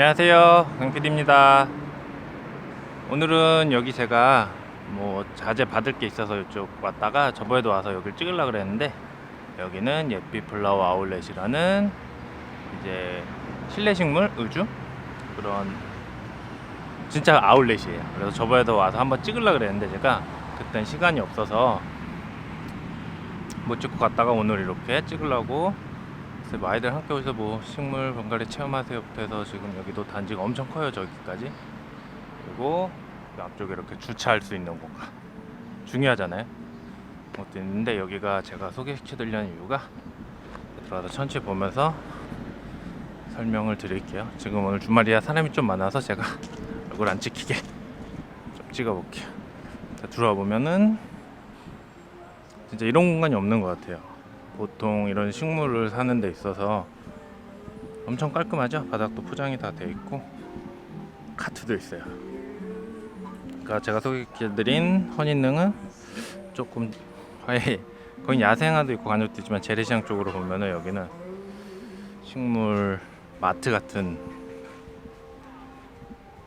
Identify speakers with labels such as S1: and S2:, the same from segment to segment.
S1: 안녕하세요. 강PD입니다. 오늘은 여기 제가 뭐 자재 받을 게 있어서 이쪽 왔다가 저번에도 와서 여기를 찍으려 그랬는데 여기는 예삐 플라워 아울렛이라는 이제 실내 식물 의주 그런 진짜 아울렛이에요. 그래서 저번에도 와서 한번 찍으려 그랬는데 제가 그땐 시간이 없어서 못 찍고 갔다가 오늘 이렇게 찍으려고 그래서 뭐 아이들 함께 오셔서 뭐 식물 번갈이 체험하세요부터 해서 지금 여기도 단지가 엄청 커요 저기까지. 그리고 그 앞쪽에 이렇게 주차할 수 있는 공간 중요하잖아요. 것도 있는데 여기가 제가 소개시켜 드리려는 이유가 들어가서 천천히 보면서 설명을 드릴게요. 지금 오늘 주말이라 사람이 좀 많아서 제가 얼굴 안 찍히게 좀 찍어 볼게요. 들어와 보면은 진짜 이런 공간이 없는 것 같아요 보통 이런 식물을 사는 데 있어서 엄청 깔끔하죠? 바닥도 포장이 다 돼 있고 카트도 있어요. 그러니까 제가 소개해드린 허니능은 조금 화해 거기 야생화도 있고 간접도 재래시장 쪽으로 보면은 여기는 식물 마트 같은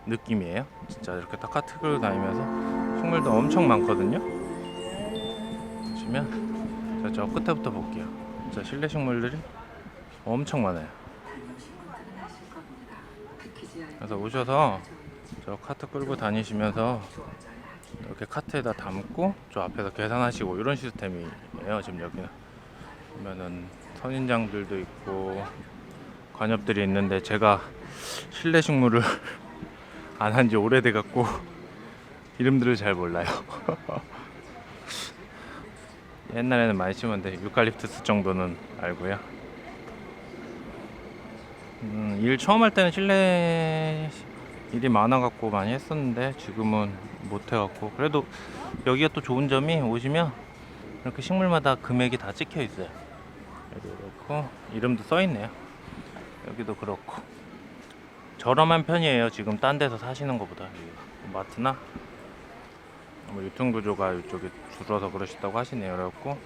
S1: 느낌이에요. 진짜 이렇게 딱 카트 끌고 다니면서 식물도 엄청 많거든요. 보시면 자, 저 끝에부터 볼게요. 진짜 실내 식물들이 엄청 많아요. 그래서 오셔서 저 카트 끌고 다니시면서 이렇게 카트에다 담고 저 앞에서 계산하시고 이런 시스템이에요. 지금 여기는 보면은 선인장들도 있고 관엽들이 있는데 제가 실내 식물을 안 한 지 오래돼 갖고 이름들을 잘 몰라요. 옛날에는 많이 심었는데 유칼립투스 정도는 알고요. 음, 일 처음 할 때는 실내 일이 많아갖고 많이 했었는데 지금은 못 해갖고 그래도 여기가 또 좋은 점이 오시면 이렇게 식물마다 금액이 다 찍혀 있어요. 여기 그렇고 이름도 써 있네요. 여기도 그렇고 저렴한 편이에요. 지금 딴 데서 사시는 것보다 마트나 뭐 유통 구조가 이쪽에 줄어서 그러시다고 하시네요. 그래갖고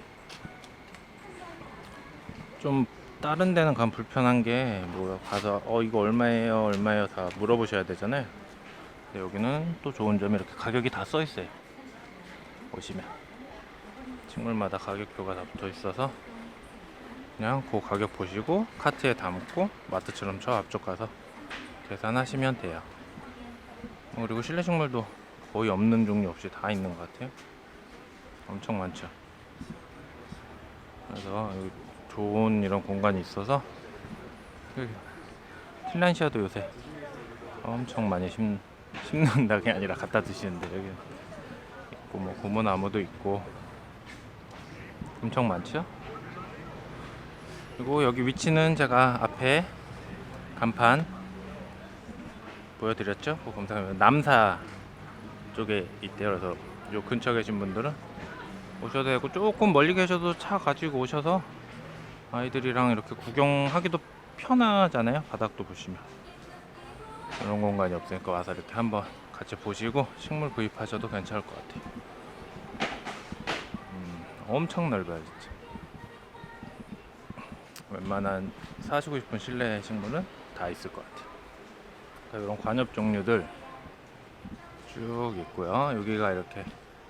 S1: 좀 다른 데는 가면 불편한 게 뭐 가서 어 이거 얼마예요 얼마예요 다 물어보셔야 되잖아요. 근데 여기는 또 좋은 점이 이렇게 가격이 다 써 있어요. 보시면 식물마다 가격표가 다 붙어 있어서 그냥 그 가격 보시고 카트에 담고 마트처럼 저 앞쪽 가서 계산하시면 돼요. 어, 그리고 실내 식물도 거의 없는 종류 없이 다 있는 것 같아요. 엄청 많죠. 그래서 좋은 이런 공간이 있어서 여기 핀란시아도 요새 엄청 많이 심, 심는다 게 아니라 갖다 드시는데 여기 있고 뭐 고무나무도 있고 엄청 많죠. 그리고 여기 위치는 제가 앞에 간판 보여드렸죠. 그 검색하면 남사 쪽에 있대요. 그래서 요 근처 계신 분들은 오셔도 되고 조금 멀리 계셔도 차 가지고 오셔서 아이들이랑 이렇게 구경하기도 편하잖아요. 바닥도 보시면 이런 공간이 없으니까 와서 이렇게 한번 같이 보시고 식물 구입하셔도 괜찮을 것 같아요. 음, 엄청 넓어요, 진짜. 웬만한 사시고 싶은 실내 식물은 다 있을 것 같아요. 이런 관엽 종류들 쭉 있고요. 여기가 이렇게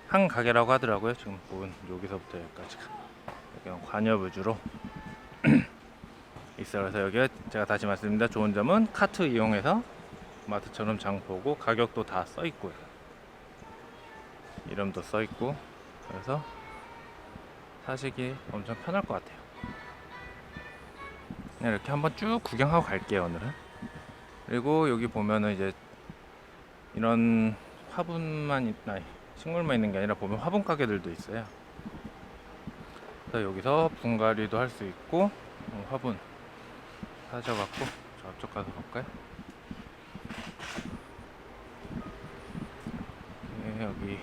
S1: 한 가게라고 하더라고요. 지금 보은 여기서부터 여기까지가 여기는 관엽 위주로 있어요. 그래서 여기에 제가 다시 말씀드립니다. 좋은 점은 카트 이용해서 마트처럼 장 보고 가격도 다 써 있고요. 이름도 써 있고 그래서 사시기 엄청 편할 것 같아요. 이렇게 한번 쭉 구경하고 갈게요 오늘은. 그리고 여기 보면은 이제 이런 화분만 있나 식물만 있는 게 아니라 보면 화분 가게들도 있어요. 그래서 여기서 분갈이도 할 수 있고 어, 화분 사셔갖고 저 앞쪽 가서 볼까요? 네, 여기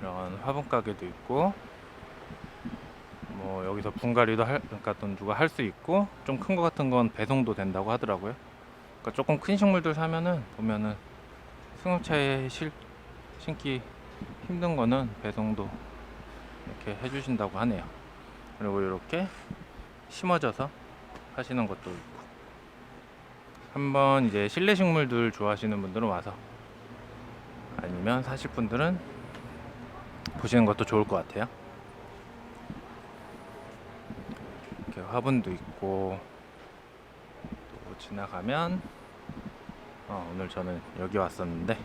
S1: 이런 화분 가게도 있고 뭐 여기서 분갈이도 할 그러니까 또 누가 할 수 있고 좀 큰 거 같은 건 배송도 된다고 하더라고요. 그러니까 조금 큰 식물들 사면은 보면은 승용차에 실 신기 힘든 거는 배송도 이렇게 해주신다고 하네요. 그리고 이렇게 심어져서 하시는 것도 있고 한번 이제 실내 식물들 좋아하시는 분들은 와서 아니면 사실 분들은 보시는 것도 좋을 것 같아요. 이렇게 화분도 있고 또 지나가면 어, 오늘 저는 여기 왔었는데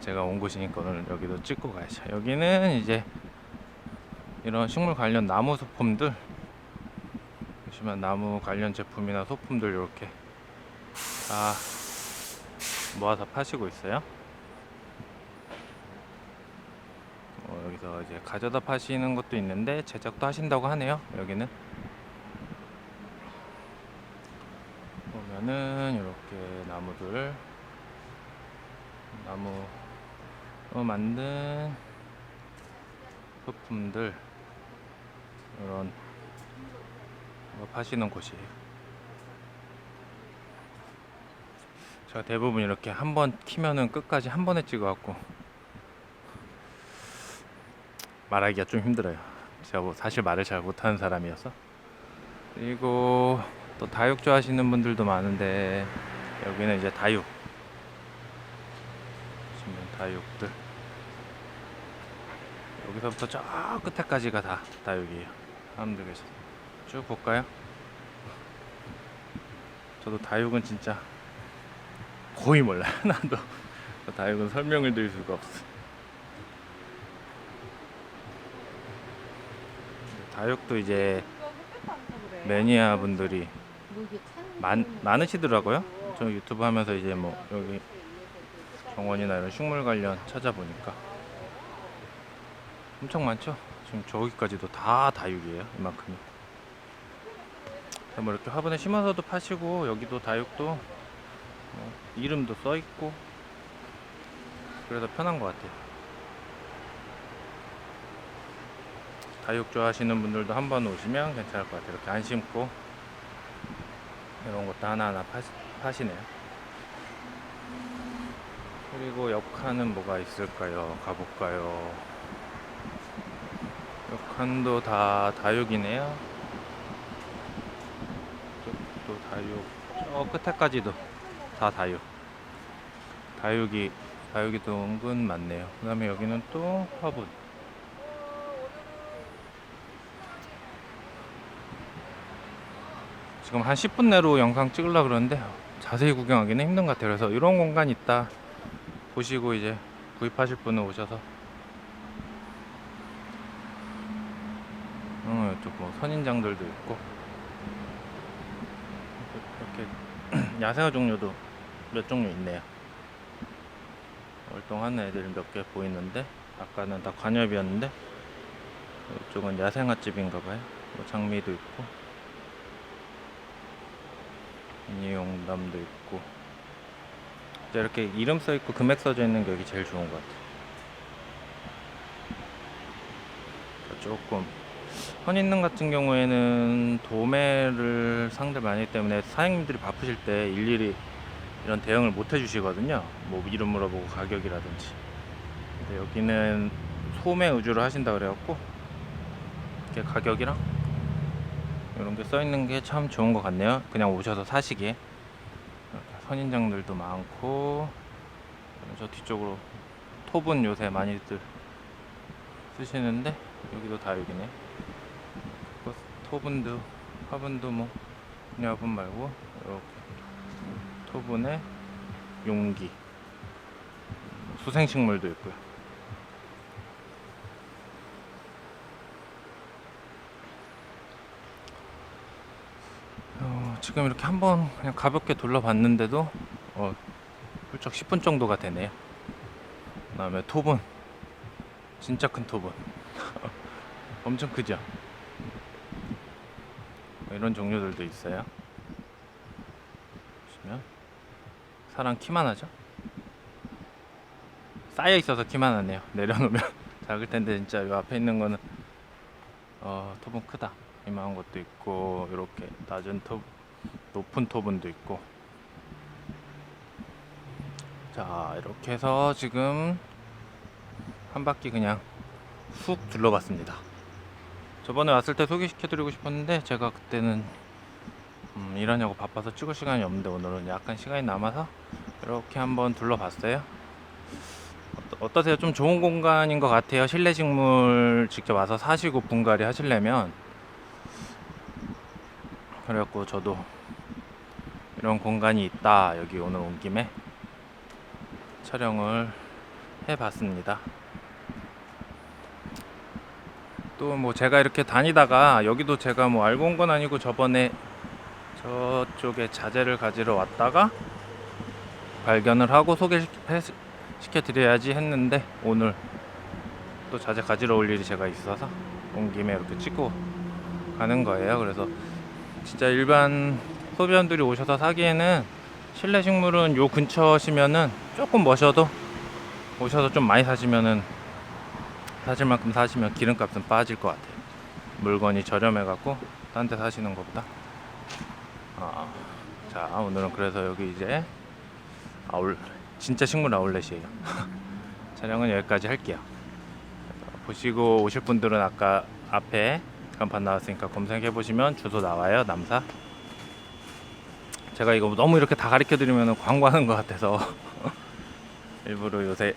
S1: 제가 온 곳이니까 오늘 여기도 찍고 가야죠. 여기는 이제 이런 식물 관련 나무 소품들 보시면 나무 관련 제품이나 소품들 이렇게 다 모아서 파시고 있어요. 어, 여기서 이제 가져다 파시는 것도 있는데 제작도 하신다고 하네요. 여기는 보면은 이렇게 나무들 나무 로 만든 소품들 이런 거 파시는 곳이에요. 제가 대부분 이렇게 한 번 키면은 끝까지 한 번에 찍어갖고 말하기가 좀 힘들어요. 제가 뭐 사실 말을 잘 못하는 사람이어서 그리고 또 다육 좋아하시는 분들도 많은데 여기는 이제 다육 다육들 여기서부터 저 끝에까지가 다 다육이에요. 사람들 계셔서 쭉 볼까요? 저도 다육은 진짜 거의 몰라요. 나도 다육은 설명을 드릴 수가 없어. 다육도 이제 매니아 분들이 많, 많으시더라고요. 저 유튜브 하면서 이제 뭐 여기 정원이나 이런 식물 관련 찾아보니까 엄청 많죠. 지금 저기까지도 다 다육이에요. 이만큼이. 뭐 이렇게 화분에 심어서도 파시고 여기도 다육도 뭐 이름도 써 있고 그래서 편한 것 같아요. 다육 좋아하시는 분들도 한 번 오시면 괜찮을 것 같아요. 이렇게 안 심고 이런 것도 하나하나 파시, 파시네요. 그리고 옆칸은 뭐가 있을까요? 가볼까요? 옆칸도 다 다육이네요. 이쪽도 다육, 저 끝에까지도 다 다육. 다육이, 다육이도 은근 많네요. 그 다음에 여기는 또 화분. 지금 한 10분 내로 영상 찍으려고 그러는데 자세히 구경하기는 힘든 것 같아요. 그래서 이런 공간 있다 보시고 이제 구입하실 분은 오셔서 어, 이쪽 뭐 선인장들도 있고 이렇게 야생화 종류도 몇 종류 있네요. 월동하는 애들 몇 개 보이는데 아까는 다 관엽이었는데 이쪽은 야생화집인가 봐요. 뭐 장미도 있고 미니용담도 있고 이렇게 이름 써 있고 금액 써져 있는 게 여기 제일 좋은 것 같아요. 조금 헌인능 같은 경우에는 도매를 상대로 많이 때문에 사장님들이 바쁘실 때 일일이 이런 대응을 못 해주시거든요. 뭐 이름 물어보고 가격이라든지. 근데 여기는 소매 위주로 하신다 그래갖고 이렇게 가격이랑 이런 게 써 있는 게 참 좋은 것 같네요. 그냥 오셔서 사시기에 선인장들도 많고 저 뒤쪽으로 톱은 요새 많이들 쓰시는데 여기도 다육이네. 그 톱은도 화분도 뭐 화분 말고 이렇게 토분에 용기 수생식물도 있고요. 어, 지금 이렇게 한번 그냥 가볍게 둘러봤는데도 어, 훌쩍 10분 정도가 되네요. 그 다음에 톱은 진짜 큰 톱은 엄청 크죠. 이런 종류들도 있어요. 보시면 사람 키만 하죠. 쌓여 있어서 키만 하네요. 내려놓으면 작을 텐데 진짜 이 앞에 있는 거는 어, 톱은 크다. 이만한 것도 있고 이렇게 낮은 톱, 높은 톱은도 있고. 자 이렇게 해서 지금 한 바퀴 그냥 쑥 둘러봤습니다. 저번에 왔을 때 소개시켜 드리고 싶었는데 제가 그때는 음, 일하냐고 바빠서 찍을 시간이 없는데 오늘은 약간 시간이 남아서 이렇게 한번 둘러봤어요. 어떠- 어떠세요? 좀 좋은 공간인 것 같아요. 실내 식물 직접 와서 사시고 분갈이 하시려면 그래갖고 저도 이런 공간이 있다 여기 오늘 온 김에 촬영을 해봤습니다. 또 뭐 제가 이렇게 다니다가 여기도 제가 뭐 알고 온 건 아니고 저번에 저쪽에 자재를 가지러 왔다가 발견을 하고 소개시켜 드려야지 했는데 오늘 또 자재 가지러 올 일이 제가 있어서 온 김에 이렇게 찍고 가는 거예요. 그래서 진짜 일반 소비원들이 오셔서 사기에는 실내 식물은 요 근처시면은 조금 머셔도 오셔서 좀 많이 사시면은 사실 만큼 사시면 기름값은 빠질 것 같아요. 물건이 저렴해 갖고 딴 데 사시는 것보다. 아, 자 오늘은 그래서 여기 이제 아울 진짜 식물 아울렛이에요. 촬영은 여기까지 할게요. 보시고 오실 분들은 아까 앞에 간판 나왔으니까 검색해 보시면 주소 나와요 남사. 제가 이거 너무 이렇게 다 가르쳐 드리면 광고하는 것 같아서 일부러 요새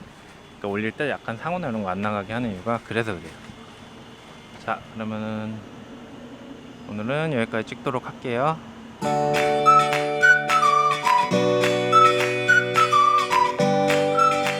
S1: 또 올릴 때 약간 상호나 이런 거 안 나가게 하는 이유가 그래서 그래요. 자 그러면은 오늘은 여기까지 찍도록 할게요.